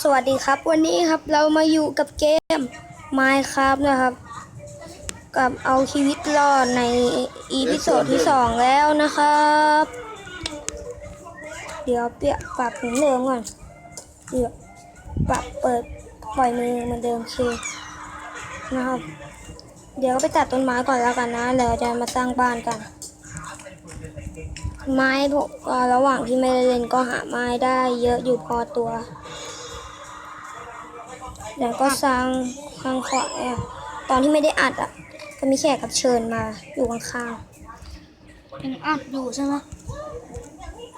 สวัสดีครับ วันนี้ครับเรามาอยู่กับเกม Minecraft นะครับ กับเอาชีวิตรอดในอีพิโซดที่สองแล้วนะครับ เดี๋ยวเปียปรับเหมือนเดิมก่อนเดี๋ยวปรับเปิดปล่อยมือเหมือนเดิมเคนะครับ เดี๋ยวไปตัดต้นไม้ก่อนแล้วกันนะแล้วจะมาสร้างบ้านกัน ไม้พวกเอ่อระหว่างที่ไม่ได้เล่นก็หาไม้ได้เยอะอยู่พอตัวเดี๋ยวก็สร้างข้างขวาเนี่ยตอนที่ไม่ได้อัดอะ ก็มีแขกรับเชิญมาอยู่ข้างยังอัดอยู่ใช่ไหม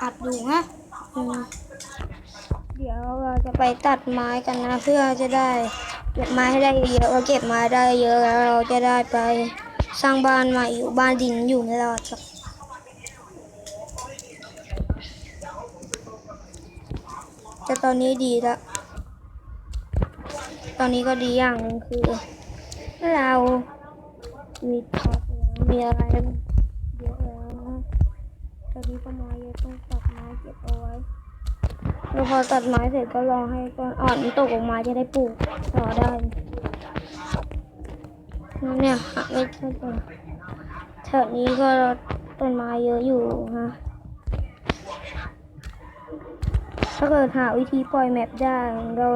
อัดอยู่นะๆอืมเดี๋ยวเราจะไปตัดไม้กันนะ เพื่อจะได้เก็บไม้ให้ได้เยอะเราเก็บไม้ได้เยอะแล้วเราจะได้ไปสร้างบ้านใหม่อยู่บ้านดินอยู่ไม่รอดหรอ แต่ตอนนี้ดีล้วตอนนี้ก็ดีอย่างหนึ่งคือ เรามีท็อปแล้วมีอะไรเยอะแล้วนะตอนนี้ก็ไม้เยอะต้องตัดไม้เก็บเอาไว้แล้วพอตัดไม้เสร็จก็รอให้ต้นอ่อนมันตกออกมาจะได้ปลูกต่อได้เนี่ยหาไม่ใช่ต้นแถวนี้ก็ต้นไม้เยอะอยู่ฮะ ถ้าเกิดหาวิธีปล่อยแมปได้ เรา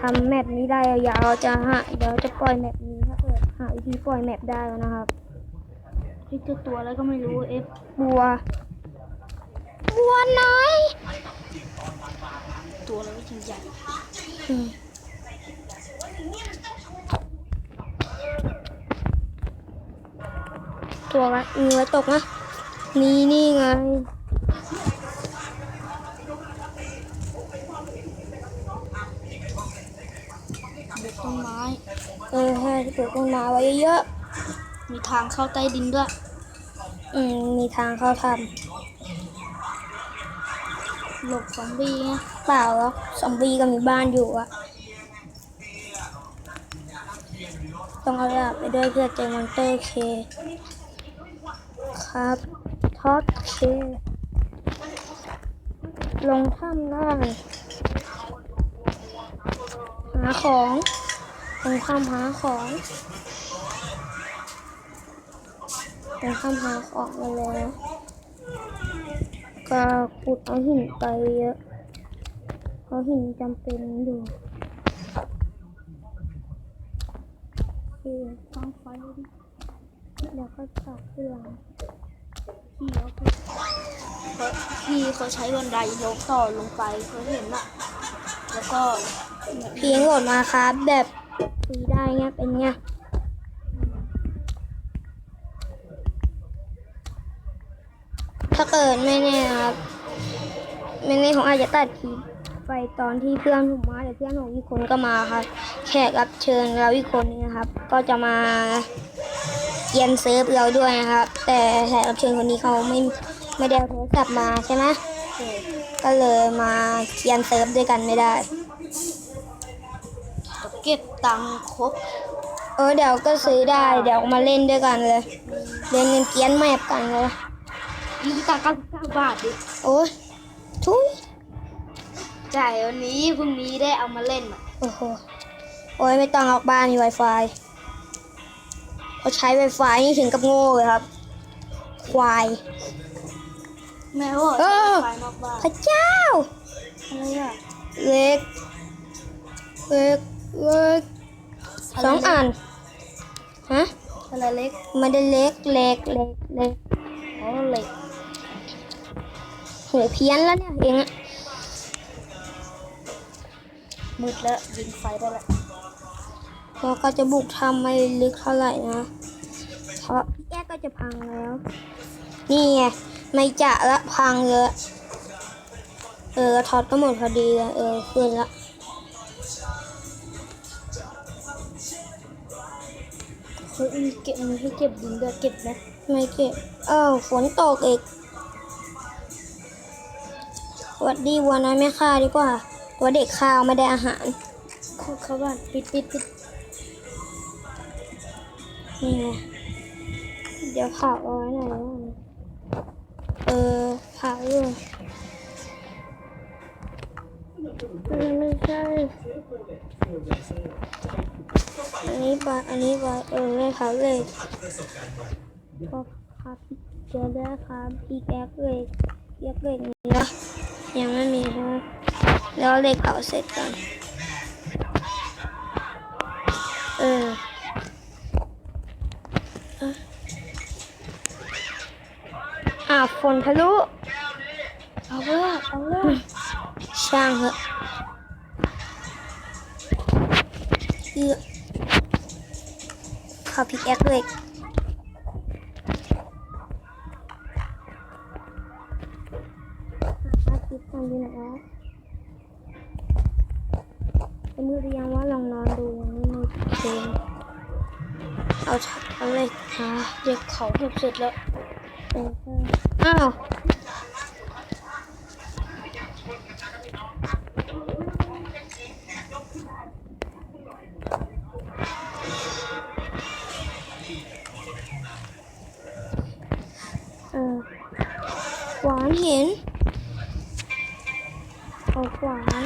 ทำแมปนี้ได้ยาวๆจะหาเดี๋ยวจะปล่อยแมปนี้ถ้าเกิดหาวิธีปล่อยแมปได้แล้วนะครับที่ตัวตัวอะไรก็ไม่รู้เอฟบัว บัวน้อยตัวอะไรไม่ถึงใหญ่อืมตัวละมีไว้ตกนะ นี่นี่ไง เด็กต้นไม้ เออให้ปลูกต้นไม้ไว้เยอะมีทางเข้าใต้ดินด้วยๆอืมมีทางเข้าทหลบซอมบี้ไงำเปล่าหรอกซอมบี้ก็มีบ้านอยู่อะต้องเอาดาบไปด้วยเพื่อเจอมอนเตอร์เค ครับท็อตเค ลงถ้ำได้หาของ ลงถ้ำหาของลงถ้ำหาของมาแล้วก็ขุดเอาหินไปเยอะเพราะหินจำเป็นอยู่โอตั้งไฟดิเดี๋ยวก็ตัดเรื่องพี่เขาขาพี่เขาใช้บันไดยกต่อลงไปเขาเห็นอะแล้วก็เพียงโหลดมาครับแบบ ฟรีได้เงี้ยเป็นเงี้ยถ้าเกิดไม่แน่ครับไม่แน่ผมอาจจะตัดคลิปไปตอนที่เพื่อนผมมาเดี๋ยวเพื่อนผมอีกคนก็มาครับ แขกรับเชิญเราอีกคนนึงนะครับ ก็จะมาเยียนเซิร์ฟเราด้วยนะครับ แต่แขกรับเชิญคนนี้เขาไม่ไม่ได้เอาโทรศัพท์มาใช่ไหมเออก็เลยมาเยียนเซิร์ฟด้วยกันไม่ได้จะ เก็บตังค์ครบ เออเดี๋ยวก็ซื้อได้ เดี๋ยวมาเล่นด้วยกันเลย เล่นกันเกียนแมปกันเลยยี่สิบตังค์เก้าสิบเก้าบาทดิโอ้ยทุยจ่ายวันนี้พรุ่งนี้ได้เอามาเล่นอะโอ้โหโอ้ยไม่ต้องออกบ้านมี Wi-Fi เขาใช้ Wi-Fi นี่ถึงกับโง่เลยครับ ควาย แม่ว่าเออ ไฟนอกบ้านพระเจ้าอะไรอะเล็ก เล็ก เล็กสองอันฮะอะไรเล็กไม่ได้เล็กเล็กเล็กเล็กอ๋อเหล็กโหเพี้ยนแล้วเนี่ยเองอะมืดแล้วยิงไฟได้แล้วเราก็จะบุกทำไม่ลึกเท่าไหร่นะเพราะแยกก็จะพังแล้ว นี่ไงไม่จะละพังเลยเออทอดก็หมดพอดีเลยเออขึ้นละ เฮ้ยเก็บมีให้เก็บดินด้วยเก็บไหมไม่เก็บเอ้าฝนตกอีกสวัสดีวัวน้อยไม่ฆ่าดีกว่าตัวเด็กข้าวไม่ได้อาหารเข้าเข้าบ้านปิดปิดปิดนี่ไงเดี๋ยวเผาเอาไว้หน่อยเออเผาอยู่ไม่ใช่ อันนี้บาอันนี้บาเออได้ครับเลยก็ครับเจอได้ครับอีกแอคเหล็กแอคเล็กนี้นะยังไม่มีใช่ไหมแล้วเล็กเผาเสร็จก่อนเอออะฝนทะลุเอาเว้ยเอาเว้ยช่างเหอะเอือข อพิกแอคเหล็กอาทิตย์ทำดีนะจะมืดหรือยังว่าลองนอนดูยังไม่มืดเกินเอาชักเอาเหล็กหาเด็กเขาเก็บเสร็จแล้วเอออ้าว หวานเห็นเอาหวาน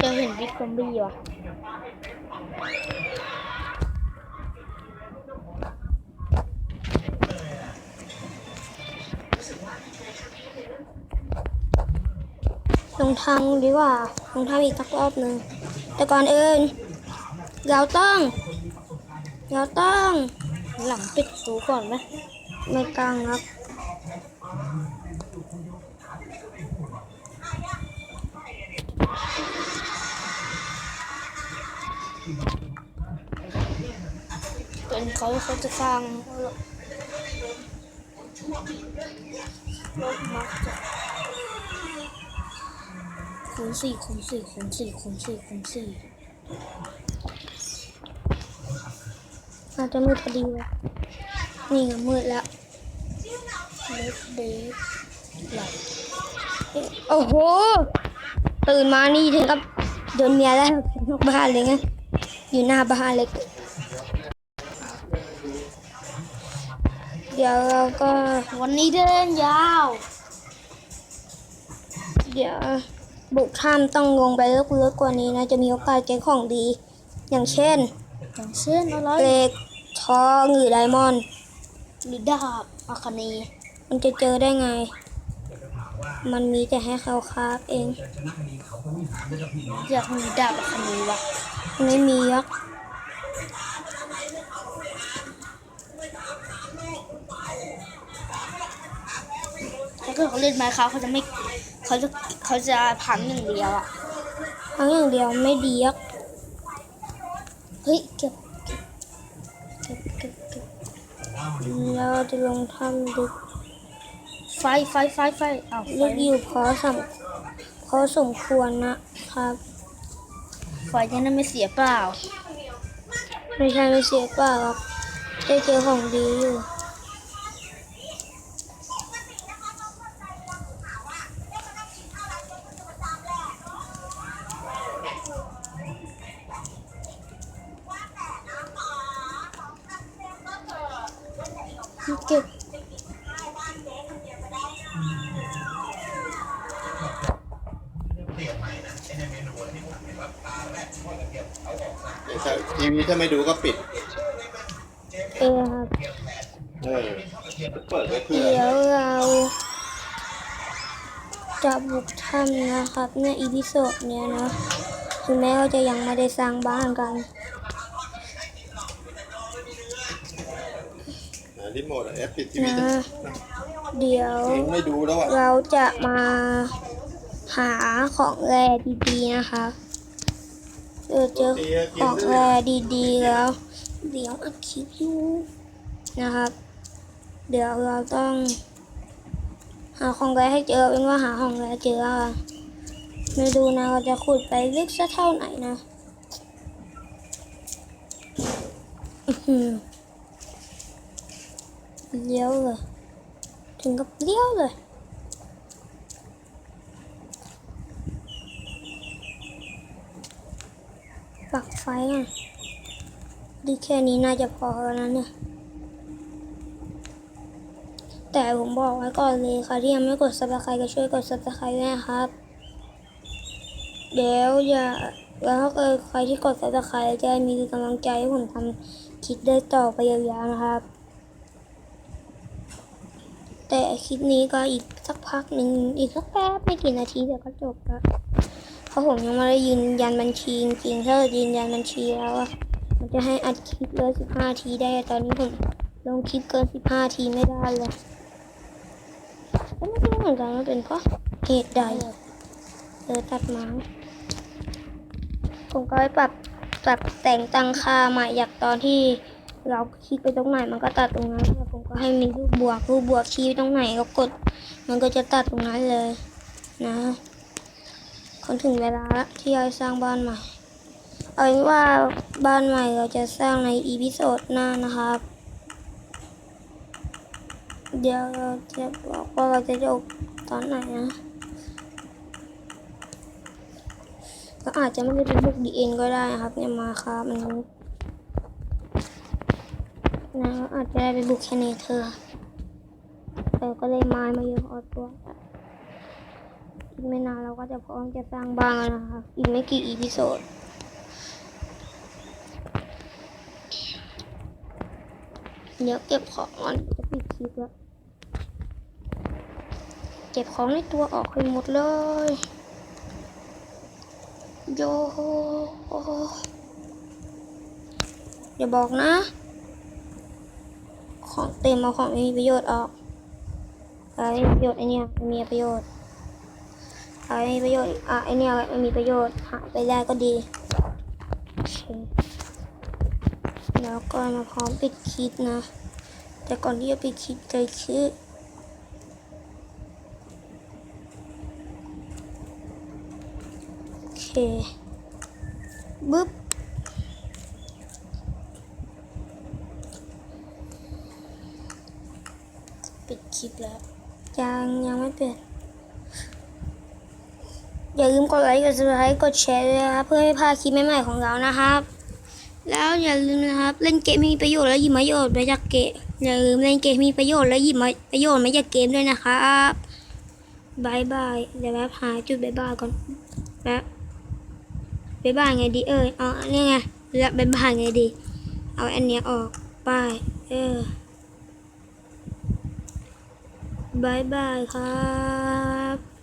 จะเห็นบิ๊กซอมบี้วะลงทางดีกว่าลงทางอีกสักรอบหนึ่งแต่ก่อนอื่น เราต้อง เราต้อง หลังปิดตูก่อนไหมไม่ต้องครับเป็นเขาเขาจะสร้างรถมักจะคูณสี่คูณสี่คูณสี่คูณสี่คูณสี่ อาจจะมืดพอดีเลยนี่ไงมืดแล้วเลดเดฟหลับโอ้โห ตื่นมานี่ถึงกับโดนเมียแล้วนอกบ้านเลยไงอยู่หน้าบ้านเลยเดี๋ยวเราก็วันนี้เดินยาว เดี๋ยวบุกถ้ำต้องลงไปลึกๆกว่านี้นะ จะมีโอกาสเจอของดี อย่างเช่น อย่างเช่นอะไรเหล็กทองหรือไดมอนด์หรือดาบอาคาเนีมันจะเจอได้ไง มันมีแต่ให้เขาคราฟเอง อยากมีดาบอาคาเนีวะไม่มียักษ์ถ้าเกิดเขาเล่นไมค์เขาเขาจะไม่เขาจะเขาจะพังอย่างเดียวอะทั้งอย่างเดียวไม่ดียักษ์ เฮ้ยเก็บเก็บเก็บเก็บเราจะลงถ้ำลึกไฟไฟไฟไฟอ้าวไฟลึกอยู่พอสมพอสมควรนะครับไฟจะนั่นไม่เสียเปล่า ไม่ใช่ไม่เสียเปล่าหรอกได้เจอของดีอยู่ ทีวีถ้าไม่ดูก็ปิด เออครับเออ เปิดไว้เพื่อเดี๋ยวเราจะบุกถ้ำนะครับในอีพิโซดเนี้ยนะถึงแม้ว่าจะยังไม่ได้สร้างบ้านกัน หารีโมทอะแอปปิดทีวีนะ เดี๋ยวไม่ดูแล้วอะ เราจะมาหาของแร่ดีๆนะคะ เจอเจอของแรดีๆแล้ว เดี๋ยวอัดคลิปอยู่นะครับ เดี๋ยวเราต้อง หาของแรให้เจอเป็นว่าหาของแรเจอไม่ดูนะเราจะขุดไปลึกสักเท่าไหนนะเลี้ยวเลยถึงกับเลี้ยวเลย ปักไฟก่อนดีแค่นี้น่าจะพอแล้วนะเนี่ย แต่ผมบอกไว้ก่อนเลยค่ะที่ยังไม่กด subscribe ก็ช่วยกด subscribe ด้วยครับ เดี๋ยวอย่าแล้วถ้าเกิดใครที่กด subscribe จะมีกำลังใจให้ผมทำคลิปได้ต่อไปยาวๆนะครับ แต่คลิปนี้ก็อีกสักพักหนึ่งอีกสักแป๊บไม่กี่นาทีเดี๋ยวก็จบแล้ว ราะผมยังไม่ได้ยืนยันบัญชีจริงๆถ้าเกิดยืนยันบัญชีแล้วอะมันจะให้อัดคลิปเลยสิบห้าทีได้ ตอนนี้ผมลงคลิปเกินสิบห้าทีไม่ได้เลยก็ไม่รู้เหมือนกันว่าเป็นเพราะเหตุใดเออตัดไม้ผมก็ไปปรับปรับแต่งตั้งค่าใหม่จากตอนที่เราคลิกไปตรงไหนมันก็ตัดตรงนั้นแล้วผมก็ให้มีรูปบวกรูปบวกชี้ตรงไหนก็กด มันก็จะตัดตรงนั้นเลยนะ คนถึงเวลาละที่เราจะสร้างบ้านใหม่ เอาเป็นว่าบ้านใหม่เราจะสร้างในอีพิโซดหน้านะครับ เดี๋ยวเราจะบอกว่าเราจะจบตอนไหนนะ ก็อาจจะไม่ได้เป็นบุกดีเอ็นก็ได้นะครับ เนี่ยมาครับมันนี้นะอาจจะได้ไปบุกแคเนเธอร์แต่ก็เลยไม้มาเยอะพอตัว อีกไม่นานเราก็จะพร้อมจะสร้างบ้านแล้วนะคะอีกไม่กี่อีพิโซดเดี๋ยวเก็บของก่อนจะปิดคลิปแล้ว เก็บของในตัวออกให้หมดเลย โยโฮอย่าบอกนะ ของเต็มเอาของมีประโยชน์ออกอะไรประโยชน์ไอเนี้ยมีประโยชน์ อะไรมีประโยชน์ อะไอเนี้ยไม่มีประโยชน์ หาไปได้ก็ดีโอเคแล้วก็มาพร้อมปิดคลิปนะ แต่ก่อนที่จะปิดคลิปเลยคือโอเคบึ๊บปิดคลิปแล้ว ยังยังไม่เปลี่ยน อย่าลืมกดไลค์ กด subscribe กดแชร์ด้วยนะครับเพื่อไม่พลาดคลิปใหม่ๆของเรานะครับ แล้วอย่าลืมนะครับ เล่นเกมมีประโยชน์และหยิบประโยชน์มาจากเกมอย่าลืมเล่นเกมมีประโยชน์และหยิบประโยชน์มาจากเกมด้วยนะครับบายบายเดี๋ยวแป๊บหาจุดบายบายก่อนแป๊บบายบายไงดีเออเอาอันนี้ไงแล้วบายบายไงดี เอาอันเนี้ยออกไปเออบายบายครับ